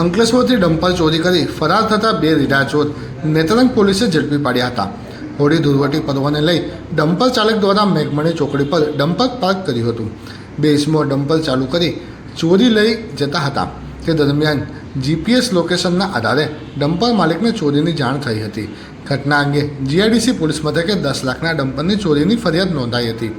અંકલેશ્વરથી dumper ચોરી કરી ફરાર થતા બે રીઢા ચોર નેત્રંગ પોલીસે ઝડપી પાડ્યા હતા. હોળી ધુરવટી પર્વને લઈ ડમ્પર ચાલક દ્વારા મેઘમણી ચોકડી પર ડમ્પર પાર્ક કર્યું હતું. બે ઇસમો ડમ્પર ચાલુ કરી ચોરી લઈ જતા હતા તે દરમિયાન જીપીએસ લોકેશનના આધારે ડમ્પર માલિકને ચોરીની જાણ થઈ હતી. ઘટના અંગે જીઆઈડીસી પોલીસ મથકે દસ લાખના ડમ્પરની ચોરીની ફરિયાદ નોંધાઈ હતી.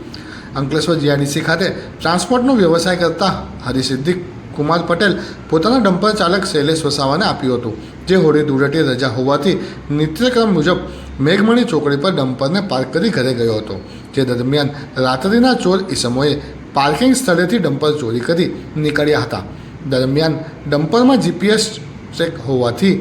અંકલેશ્વર જીઆઈડીસી ખાતે ટ્રાન્સપોર્ટનો વ્યવસાય કરતા હરિસિદ્ધિ કુમાર પટેલ પોતાના ડમ્પર ચાલક શૈલેષ વસાવાને આપ્યું હતું, જે હોળી ધૂળેટી રજા હોવાથી નિત્યક્રમ મુજબ મેઘમણી ચોકડી પર ડમ્પરને પાર્ક કરી ઘરે ગયો હતો, જે દરમિયાન રાત્રિના ચોર ઈસમોએ પાર્કિંગ સ્થળેથી ડમ્પર ચોરી કરી નીકળ્યા હતા. દરમિયાન ડમ્પરમાં જીપીએસ ચેક હોવાથી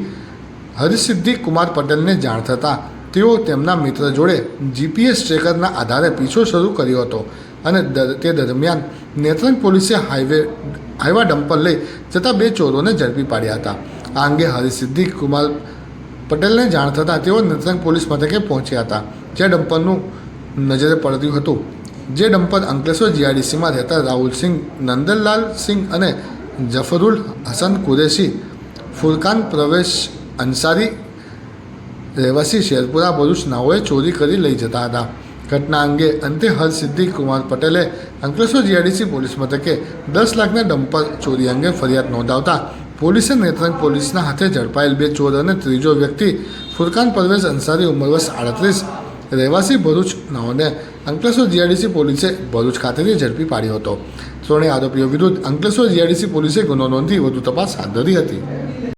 હરિસિદ્ધિ કુમાર પટેલને જાણ થતાં તેઓ તેમના મિત્ર જોડે જીપીએસ ટ્રેકરના આધારે પીછો શરૂ કર્યો હતો અને તે દરમિયાન નેત્રંગ પોલીસે હાઈવે, હાઈવા ડમ્પર લઈ જતા બે ચોરોને ઝડપી પાડ્યા હતા. આ અંગે હરિસિદ્ધિ કુમાર પટેલને જાણ થતાં તેઓ નેત્રંગ પોલીસ મથકે પહોંચ્યા હતા જે ડમ્પરનું નજરે પડ્યું હતું. જે ડમ્પર અંકલેશ્વર જીઆરડીસીમાં રહેતા રાહુલસિંહ નંદનલાલ સિંહ અને જફરુલ હસન કુરેશી, ફુરકાન પ્રવેશ અંસારી રહેવાસી શેરપુરા ભરૂચ નાઓએ ચોરી કરી લઈ જતા હતા. ઘટના અંગે અંતે હરસિદ્ધિ કુમાર પટેલે અંકલેશ્વર જીઆઈડીસી પોલીસ મથકે દસ લાખના ડમ્પર ચોરી અંગે ફરિયાદ નોંધાવતા પોલીસે નેત્રંગ પોલીસના હાથે ઝડપાયેલ બે ચોર અને ત્રીજો વ્યક્તિ ફુરકાન પરવેઝ અંસારી ઉંમર વર્ષ આડત્રીસ, રહેવાસી ભરૂચ નાઓને અંકલેશ્વર જીઆઈડીસી પોલીસે ભરૂચ ખાતેથી ઝડપી પાડ્યો હતો. ત્રણેય આરોપીઓ વિરુદ્ધ અંકલેશ્વર જીઆઈડીસી પોલીસે ગુનો નોંધી વધુ તપાસ હાથ ધરી હતી.